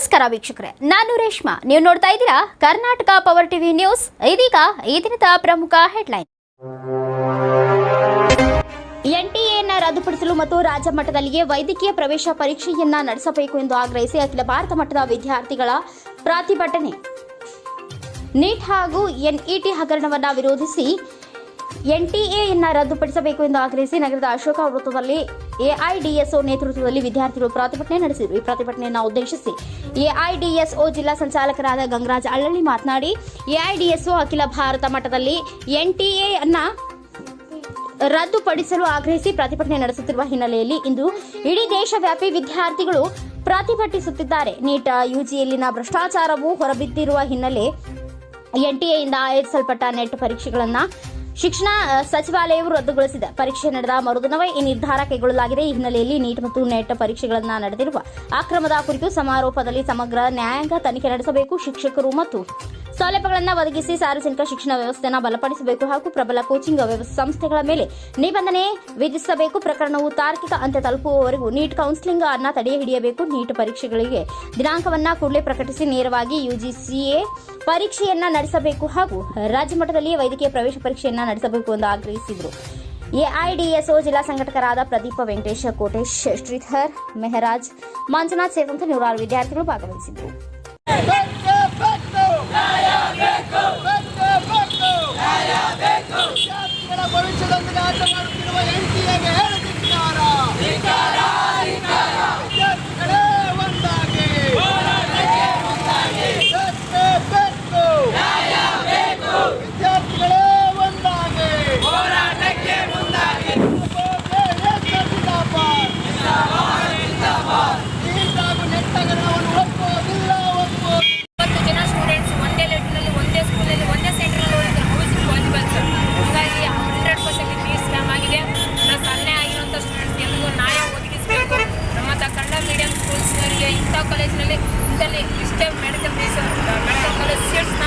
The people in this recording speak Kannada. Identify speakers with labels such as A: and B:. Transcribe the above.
A: ನಮಸ್ಕಾರ ವೀಕ್ಷಕರೇ, ನಾನು ರೇಷ್ಮಾ. ನೀವು ನೋಡ್ತಾ ಇದ್ದೀರಾ ಕರ್ನಾಟಕ ಪವರ್ ಟಿವಿ ನ್ಯೂಸ್ ಇದೀಗ ಈ ದಿನದ ಪ್ರಮುಖ ಹೆಡ್ಲೈನ್ ಎನ್ಟಿಎನ ರದ್ದುಪಡಿಸಲು ಮತ್ತು ರಾಜ್ಯ ಮಟ್ಟದಲ್ಲಿಯೇ ವೈದ್ಯಕೀಯ ಪ್ರವೇಶ ಪರೀಕ್ಷೆಯನ್ನ ನಡೆಸಬೇಕು ಎಂದು ಆಗ್ರಹಿಸಿ ಅಖಿಲ ಭಾರತ ಮಟ್ಟದ ವಿದ್ಯಾರ್ಥಿಗಳ ಪ್ರತಿಭಟನೆ. ನೀಟ್ ಹಾಗೂ ಎನ್ಇಟಿ ಹಗರಣವನ್ನ ವಿರೋಧಿಸಿ ಎನ್ಟಿಎಯನ್ನ ರದ್ದುಪಡಿಸಬೇಕು ಎಂದು ಆಗ್ರಹಿಸಿ ನಗರದ ಅಶೋಕ ವೃತ್ತದಲ್ಲಿ ಎಐಡಿಎಸ್ಒ ನೇತೃತ್ವದಲ್ಲಿ ವಿದ್ಯಾರ್ಥಿಗಳು ಪ್ರತಿಭಟನೆ ನಡೆಸಿದರು. ಈ ಪ್ರತಿಭಟನೆಯನ್ನು ಉದ್ದೇಶಿಸಿ ಎಐಡಿಎಸ್ಒ ಜಿಲ್ಲಾ ಸಂಚಾಲಕರಾದ ಗಂಗರಾಜ್ ಅಳ್ಳಳ್ಳಿ ಮಾತನಾಡಿ ಎಐಡಿಎಸ್ಒ ಅಖಿಲ ಭಾರತ ಮಟ್ಟದಲ್ಲಿ ಎನ್ಟಿಎಯನ್ನ ರದ್ದುಪಡಿಸಲು ಆಗ್ರಹಿಸಿ ಪ್ರತಿಭಟನೆ ನಡೆಸುತ್ತಿರುವ ಹಿನ್ನೆಲೆಯಲ್ಲಿ ಇಂದು ಇಡೀ ದೇಶವ್ಯಾಪಿ ವಿದ್ಯಾರ್ಥಿಗಳು ಪ್ರತಿಭಟಿಸುತ್ತಿದ್ದಾರೆ. ನೀಟ್ ಯುಜಿಯಲ್ಲಿನ ಭ್ರಷ್ಟಾಚಾರವು ಹೊರಬಿದ್ದಿರುವ ಹಿನ್ನೆಲೆ ಎನ್ಟಿಎಯಿಂದ ಆಯೋಜಿಸಲ್ಪಟ್ಟ ನೆಟ್ ಪರೀಕ್ಷೆಗಳನ್ನು ಶಿಕ್ಷಣ ಸಚಿವಾಲಯವು ರದ್ದುಗೊಳಿಸಿದೆ ಪರೀಕ್ಷೆ ನಡೆದ ಮರುದಿನವೇ ಈ ನಿರ್ಧಾರ ಕೈಗೊಳ್ಳಲಾಗಿದೆ. ಈ ಹಿನ್ನೆಲೆಯಲ್ಲಿ ನೀಟ್ ಮತ್ತು ನೆಟ್ ಪರೀಕ್ಷೆಗಳನ್ನು ನಡೆದಿರುವ ಅಕ್ರಮದ ಕುರಿತು ಸಮಾರೋಪದಲ್ಲಿ ಸಮಗ್ರ ನ್ಯಾಯಾಂಗ ತನಿಖೆ ನಡೆಸಬೇಕು. ಶಿಕ್ಷಕರು ಮತ್ತು ಸೌಲಭ್ಯಗಳನ್ನು ಒದಗಿಸಿ ಸಾರ್ವಜನಿಕ ಶಿಕ್ಷಣ ವ್ಯವಸ್ಥೆಯನ್ನು ಬಲಪಡಿಸಬೇಕು ಹಾಗೂ ಪ್ರಬಲ ಕೋಚಿಂಗ್ ಸಂಸ್ಥೆಗಳ ಮೇಲೆ ನಿಬಂಧನೆ ವಿಧಿಸಬೇಕು. ಪ್ರಕರಣವು ತಾರ್ಕಿಕ ಅಂತ್ಯ ತಲುಪುವವರೆಗೂ ನೀಟ್ ಕೌನ್ಸಿಲಿಂಗ್ ಅನ್ನ ತಡೆ ಹಿಡಿಯಬೇಕು. ನೀಟ್ ಪರೀಕ್ಷೆಗಳಿಗೆ ದಿನಾಂಕವನ್ನ ಕೂಡಲೇ ಪ್ರಕಟಿಸಿ ನೇರವಾಗಿ ಯುಜಿಸಿಎ ಪರೀಕ್ಷೆಯನ್ನ ನಡೆಸಬೇಕು ಹಾಗೂ ರಾಜ್ಯ ಮಟ್ಟದಲ್ಲಿ ವೈದ್ಯಕೀಯ ಪ್ರವೇಶ ಪರೀಕ್ಷೆಯನ್ನ ನಡೆಸಬೇಕು ಎಂದು ಆಗ್ರಹಿಸಿದರು. ಎಐಡಿಎಸ್ಒ ಜಿಲ್ಲಾ ಸಂಘಟಕರಾದ ಪ್ರದೀಪ ವೆಂಕಟೇಶ ಕೋಟೇಶ್ ಶ್ರೀಧರ್ ಮೆಹರಾಜ್ ಮಂಜುನಾಥ್ ಸೇರಿದಂತೆ ನೂರಾರು ವಿದ್ಯಾರ್ಥಿಗಳು ಭಾಗವಹಿಸಿದ್ದರು ಕಾಲೇಜ್ನಲ್ಲಿ ಇಂಟರ್ಲಿ ಇಷ್ಟೇ medical base medical college seats